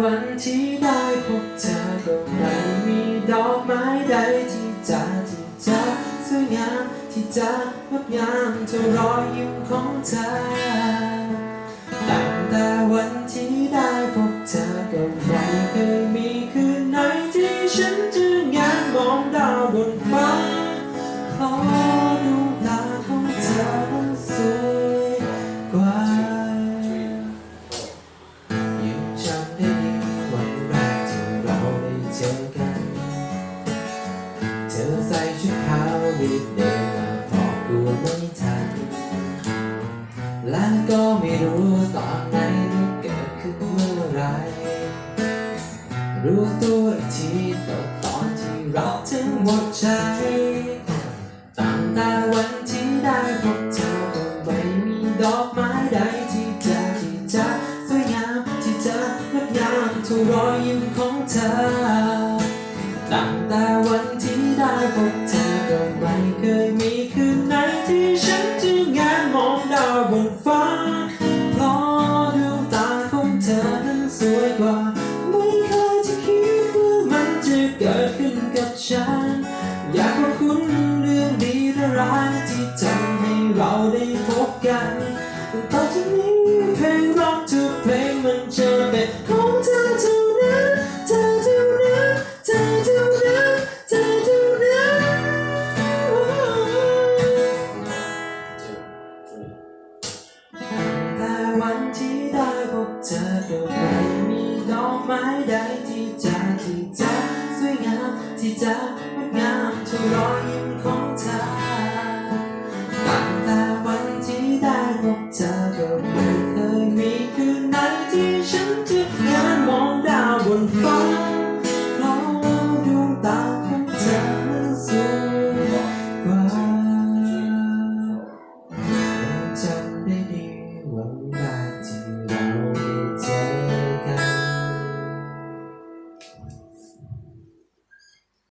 วันที่ได้พบเธอก็ไม่มีดอกไม้ใดที่จะที่จะสวยงามที่จะงดงามเท่ารอยยิ้มของเธอ เธอใส่ชุดขาวรีบเดินมาบอกกลัวไม่ทัน และก็ไม่รู้ตอนไหนมันเกิดขึ้นเมื่อไร รู้ตัวอีกทีก็ตอนที่เราถึงหมดใจตั้งแต่วันที่ได้พบเธอก็ไม่มีดอกไม้ใดที่จะที่จะสวยงามที่จะงดงามเท่ารอยยิ้มของเธอ พบเธอก็ไม่เคยมีคืนไหนที่ฉันจะงานมองดาวบนฟ้าเพราะดวงตาของเธอนั้นสวยกว่า ไม่เคยจะคิดว่ามันจะเกิดขึ้นกับฉัน อยากขอบคุณเรื่องดีและร้ายที่ทำให้เราได้พบกันต่อจากนี้เพลงรักทุกเพลงมันจะเป็น ที่จะงดงามเท่ารอยยิ้มของเธอ